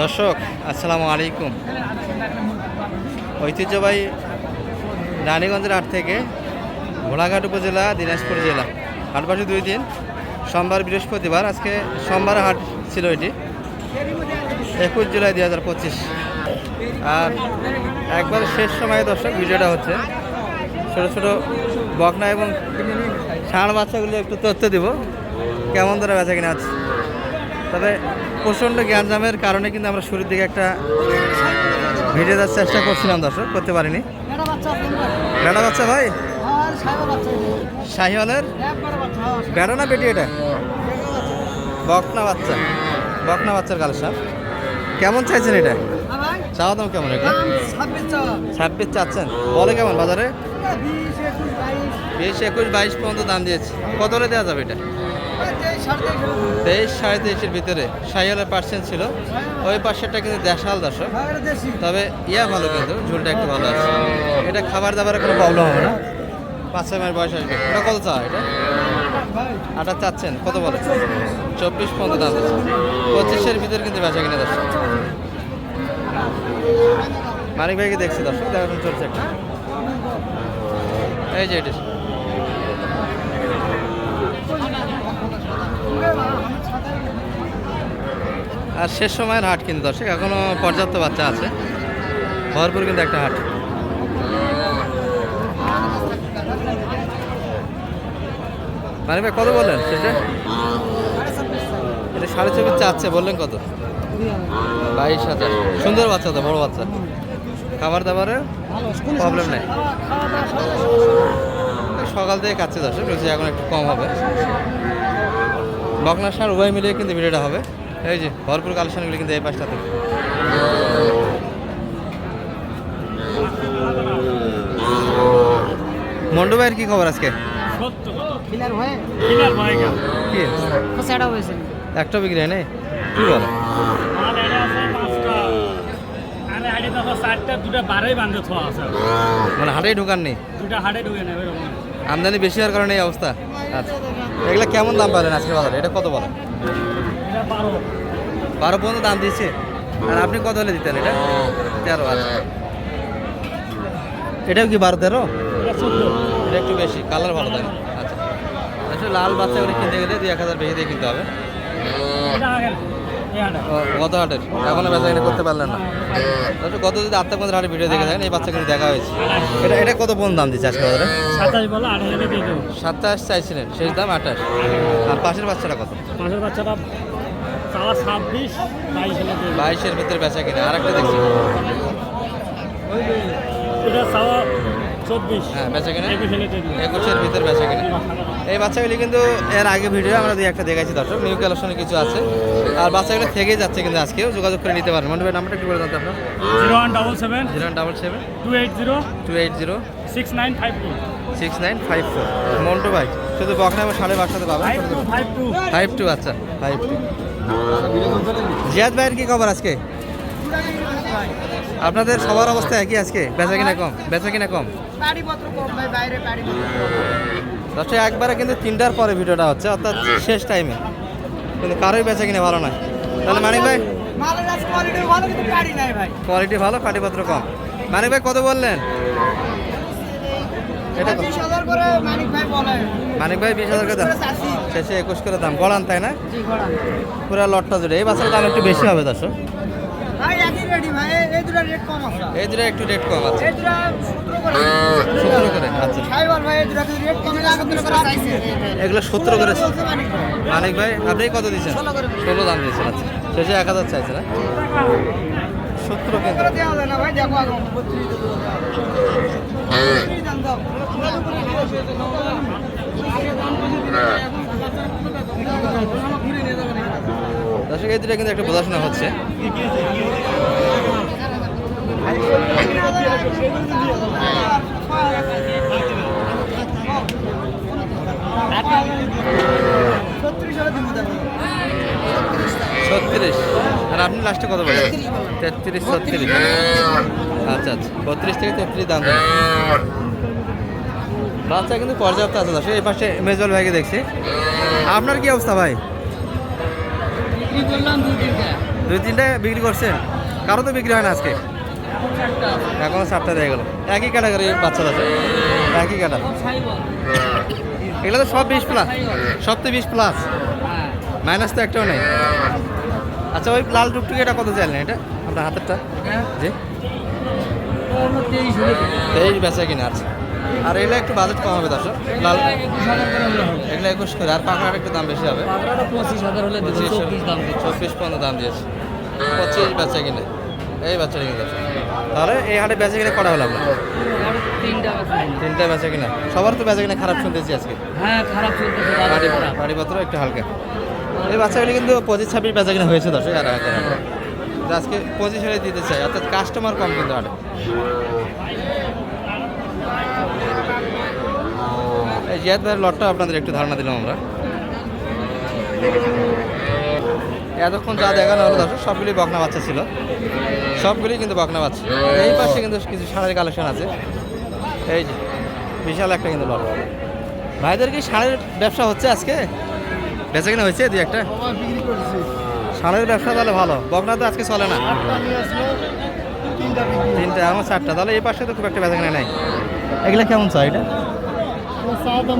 দর্শক, আসসালামু আলাইকুম। ঐতিহ্যবাহী রানীগঞ্জের হাট থেকে ঘোড়াঘাট উপজেলা, দিনাজপুর জেলা। হাটবাসী দুই দিন, সোমবার, বৃহস্পতিবার, আজকে সোমবার হাট ছিল এটি, একুশ জুলাই দুই হাজার পঁচিশ। আর একবার শেষ সময়ে দর্শক, ভিডিওটা হচ্ছে ছোটো ছোটো বকনা এবং ষাঁড় বাচ্চাগুলো একটু তথ্য দিব, কেমন ধরে বেচা কিনা আছে তবে প্রচণ্ড গ্যাঞ্জামের কারণে কিন্তু আমরা শুরুর দিকে একটা ভিডিও দেওয়ার চেষ্টা করছিলাম দর্শক করতে পারিনি। বেড়া বাচ্চা ভাই? এটা। শাহিওয়ালের? হ্যাঁ, বেড়া না বেটি এটা? বকনা বাচ্চা। বকনা বাচ্চার কালেকশন কেমন চাইছেন এটা? হ্যাঁ চাওয়া দাম কেমন এটা? দাম 26 টাকা। ছাব্বিশ চাচ্ছেন। বলে কেমন বাজারে? এটা 20, 21, 22, বিশ একুশ বাইশ পর্যন্ত দাম দিয়েছে। কত দেওয়া যাবে এটা? এই 23, সাড়ে তেইশ সাড়ে তেইশের ভিতরে শাহিওয়ালের পার্সেন্ট ছিল। ওই পাশেরটা কিন্তু দেশাল দর্শক। তবে ইয়া ভালো কিন্তু, ঝুলটা একটু ভালো আছে। এটা খাবার দাবারের কোনো প্রবলেম হবে না। পাঁচ ছয় মাস বয়স আসবে। এটা কত চা এটা? আটা চাচ্ছেন, কত বলে? চব্বিশ পর্যন্ত দাম আছে পঁচিশের ভিতরে কিন্তু বেচা কিনে দর্শক। মানিক ভাইকে দেখছি দর্শক দেখানো চলছে একটা। এই যে এটা। আর শেষ সময়ের হাট কিন্তু দর্শক, এখনও পর্যাপ্ত বাচ্চা আছে। ভরপুর কিন্তু একটা হাট। মানে ভাই, কত বললেন সেটা এটা সাড়ে চব্বিশ চাচ্ছে বললেন কত? বাইশ হাজার। সুন্দর বাচ্চা তো, বড় বাচ্চা। খাবার দাবারে প্রবলেম নেই। আছে। সকাল থেকে কাছে দর্শক এখন একটু কম হবে। বকনা সার উভয় মিলিয়ে কিন্তু ভিডিওটা হবে। এই যে ভরপুর কালেকশনগুলি কিন্তু এই পাশটা থেকে মন্ডু ভাইয়ের কি খবর আজকে? কিলার হয়ে? কি? তো সেটা হয়েছে। একটা বিক্রি হয় নাই? কি বলে? মানে হাটেই ঢোকার নেই দুটা হাটে ঢুকে নেবে এরকম। আমদানি বেশি হওয়ার কারণে এই অবস্থা? আচ্ছা। এগুলা কেমন দাম পাবেন আজকে বাজারে? এটা কত বলে এটা বারো পর্যন্ত দাম দিচ্ছে আর আপনি কত হলে দিতেন এটা? তেরো আচ্ছা। এটাও কি বারো তেরো? এটা একটু বেশি। কালার ভালো থাকে আচ্ছা। আসলে লাল বাচ্চাগুলো কিনতে গেলে দুই এক হাজার বেশি দিয়ে কিনতে হবে। গত হাটের। এখনও বেচা কিনে করতে পারলেন না। আচ্ছা গত যদি আটটা পনেরো হাটে ভিডিও দেখে থাকেন এই বাচ্চা কিন্তু দেখা হয়েছে। এটা এটা কত পর্যন্ত দাম দিচ্ছে আজকে বাজারে? সাতাশ বলো আট হাজারে দিয়ে দেবো। সাতাশ চাইছিলেন শেষ দাম আঠাশ। আর পাশের বাচ্চাটা কত? পাঁচের বাচ্চাটা। বাইশের ভিতরে বেচা কিনে আর একটা দেখছি এটা চব্বিশ। হ্যাঁ বেচা কিনে? একুশের ভিতরে বেচা কিনে। এই বাচ্চাগুলি কিন্তু এর আগে ভিডিও আমরা দুই একটা দেখাইছি দর্শক নিউ কালেকশনে কিছু আছে। আর বাচ্চাগুলো থেকেই যাচ্ছে কিন্তু আজকেও যোগাযোগ করে নিতে পারেন। মন্টু নাম্বারটা একটু বলে জানতে আপনার। Zero one double seven zero one double seven two eight zero two eight zero six nine five two six nine five four. Montu ভাই শুধু বকনা এবং সাড়ে বাসাতে পাবেন? ফাইভ টু আচ্ছা ফাইভ টু। জিয়াদ ভাইয়ের কি খবর আজকে? আপনাদের সবার অবস্থা একই আজকে? বেচা কিনা কম? বেচা কিনা কম? গাড়িপত্র কম ভাই, বাইরে গাড়িপত্র কম। দশটা একবারে কিন্তু তিনটার পরে ভিডিওটা হচ্ছে অর্থাৎ শেষ টাইমে কিন্তু কারোই বেচা কিনা ভালো নয়। তাহলে মানিক ভাই? কোয়ালিটি ভালো কাটিপত্র কম। মানিক ভাই কত বললেন? এটা কত? 25,000 করে মানিক ভাই বিশ হাজার করে দাম। শেষে একুশ করে দাম। গড়ান তাই না? পুরো লটটা জুড়ে। এই বাচ্চার দাম একটু বেশি হবে দর্শক। ভাই, একই ভাই, এই- এই দুটার কম আছে। এই দুটো একটু রেট কম আছে। এই দুটা 17 করে। সতেরো করে আচ্ছা। সাইবার ভাই। এগুলো সতেরো করে। মানিক আপনি কত দিচ্ছেন? ষোলো ষোলো দাম দিয়েছেন আচ্ছা। শেষে এক হাজার চাইছে না সতেরো কিন্তু। দর্শক কিন্তু একটু বোঝাশোনা হচ্ছে। ছত্রিশ। আর আপনি লাস্টে কত বলেন? তেত্রিশ, ছত্রিশ। আচ্ছা আচ্ছা। বত্রিশ থেকে তেত্রিশ দাম। বাচ্চা কিন্তু পর্যাপ্ত আছে, দর্শক। এই পাশে মেজল ভাইকে দেখছি। আপনার কি অবস্থা ভাই? দুই তিনটে। বিক্রি করছেন? কারও তো বিক্রি হয় না আজকে? এখন সাতটা দিয়ে গেল। একই ক্যাটাগরি বাচ্চা আছে। একই ক্যাটার এগুলো তো সব বিশ প্লাস সব তো বিশ প্লাস মাইনাস তো একটাও নেই। আচ্ছা ওই লাল টুকটুকি এটা কত চাইলেন এটা? আপনার হাতেরটা? জি। তেইশ বেচা কিনা আছে। আর এগুলো একটু বাজেট কম হবে দর্শক। লাল এগুলো একুশ করে। আর পাখড়ার একটু দাম বেশি হবে। পঁচিশ হাজার হলে চব্বিশ পনেরো দাম দিয়েছে। পঁচিশ বেচা কিনে। এই বাচ্চাটা কিনে তাহলে এই হাটে বেচা কিনে করা হলো আপনার? তিনটা বেচা কিনা। সবার তো বেচা কিনা খারাপ শুনতেছি আজকে। হ্যাঁ খারাপ চলতেছে বাড়ি। বাড়িপত্র একটু হালকা। এই বাচ্চাগুলি কিন্তু পঁচিশ ছাব্বিশ বেচা কিনা হয়েছে দর্শক। আর আজকে পঁচিশ হলে দিতে চাই। অর্থাৎ কাস্টমার কম কিন্তু হাটে। এই জিয়াদ লটটা আপনাদের একটু ধারণা দিলাম আমরা। এতক্ষণ যা দেখানো হলো দর্শক, সবগুলি বকনা বাচ্চা ছিল। সবগুলি কিন্তু বকনা বাচ্চা। এই পাশে কিন্তু কিছু ষাঁড়ের কালেকশন আছে। এই যে, বিশাল একটা কিন্তু লট। ভাইদের কি ষাঁড়ের ব্যবসা হচ্ছে আজকে? বেচা কিনা হয়েছে দুই একটা? ষাঁড়ের ব্যবসা তাহলে ভালো। বকনা তো আজকে চলে না। তিনটা আমার চারটা। তাহলে এই পাশে তো খুব একটা বেচা কিনা নাই। এগুলা কেমন চাই এটা?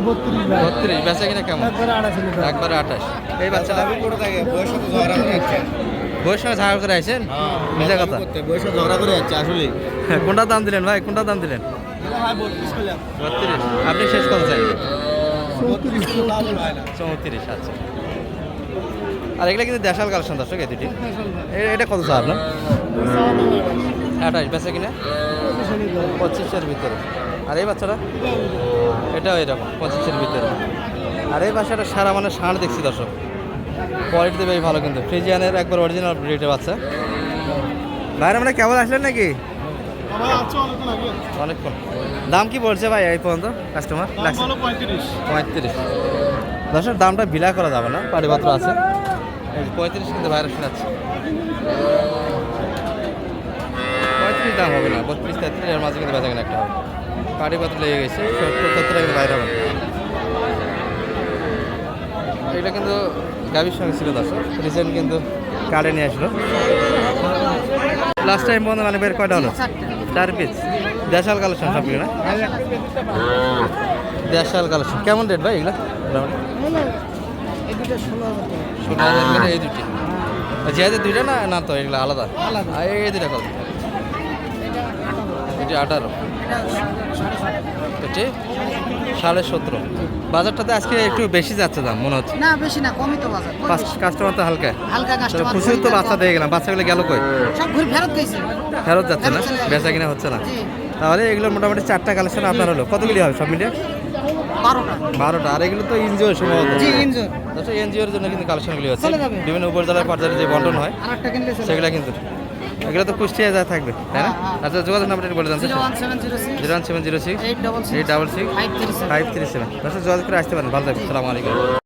বত্রিশ ভাই। বেচা কিনা কেমন? একবারে আড়াইশো আঠাশ। এই বইয়ের সঙ্গে ঝাড় করে আইছেন? মিজা কথা। বয়স ঝগড়া করে যাচ্ছে আসলে কোনটা দাম দিলেন ভাই? কোনটা দাম দিলেন? হ্যাঁ বত্রিশ আপনি শেষ কত চাই চৌত্রিশ হয় আচ্ছা। আর এগুলা কিন্তু দেশাল কালেকশন দর্শক দুটি। এটা কত চা আপনার? আঠাশ বেচা কিনা? পঁচিশের ভিতরে। আর এই বাচ্চাটা? এটাও এরকম পঁচিশের ভিতরে। আর এই বাচ্চাটা সারা মানে ষাঁড় দেখছি দর্শক। কোয়ালিটি বেশ ভালো কিন্তু। ফ্রিজিয়ানের একবার অরিজিনাল ব্রিডের বাচ্চা। বাইরে মানে কেবল আসলেন নাকি? অনেকক্ষণ দাম কি বলছে ভাই এই পর্যন্ত কাস্টমার পঁয়ত্রিশ। পঁয়ত্রিশ। দশের দামটা বিলা করা যাবে না? পারিপত্র আছে। এই পঁয়ত্রিশ কিন্তু বাইরে শোনাচ্ছে। পঁয়ত্রিশ দাম হবে না বত্রিশ তেত্রিশ এর মাঝে কিন্তু বেচা কিনা একটা হবে। পারিপত্র লেগে গেছে সত্তর সত্তর কিন্তু বাইরে হবে এটা কিন্তু গাভীর সঙ্গে ছিল দর্শক রিসেন্ট কিন্তু কার্ডে নিয়ে আসলো। লাস্ট টাইম বন্ধ মানে বের কয়টা হলো? চার পিস দেশাল কালেকশন সব না দেশাল কালেকশন। কেমন রেট ভাই এগুলো? এই দুটো ষোলো হাজার করে এই দুটি যেহেতু দুইটা না না তো এগুলো আলাদা? আলাদা। এই দুটা কত? এটি আঠারো। এটি সাড়ে সতেরো। বাজারটাতে আজকে একটু বেশি যাচ্ছে দাম মনে হচ্ছে। না বেশি না কমই তো বাজার কাস্টমার তো হালকা। হালকা কাস্টমার খুশি তো বাচ্চা দিয়ে গেলাম বাচ্চাগুলো গেল কই? সব ঘুরে ফেরত গেছে। ফেরত যাচ্ছে না। বেচা কিনা হচ্ছে না? তাহলে এগুলো মোটামুটি চারটা কালেকশন আপনার হলো। কতগুলি হবে সব মিলিয়ে? বারোটা। বারোটা। আর এগুলো তো এনজিও সম্ভবত। আচ্ছা এনজিওর জন্য কিন্তু কালেকশনগুলি হচ্ছে। বিভিন্ন উপজেলার পর্যায়ে যে বন্টন হয় সেগুলো কিন্তু। এগুলো তো কুষ্টিয়া যা থাকবে তাই না? হ্যাঁ, হ্যাঁ। আচ্ছা যোগাযোগ নাম্বারটা বলে দেন zero one seven zero six. Eight double six five three seven. Five three seven. যোগাযোগ করে আসতে পারেন ভালো থাকবে সালামালাইকুম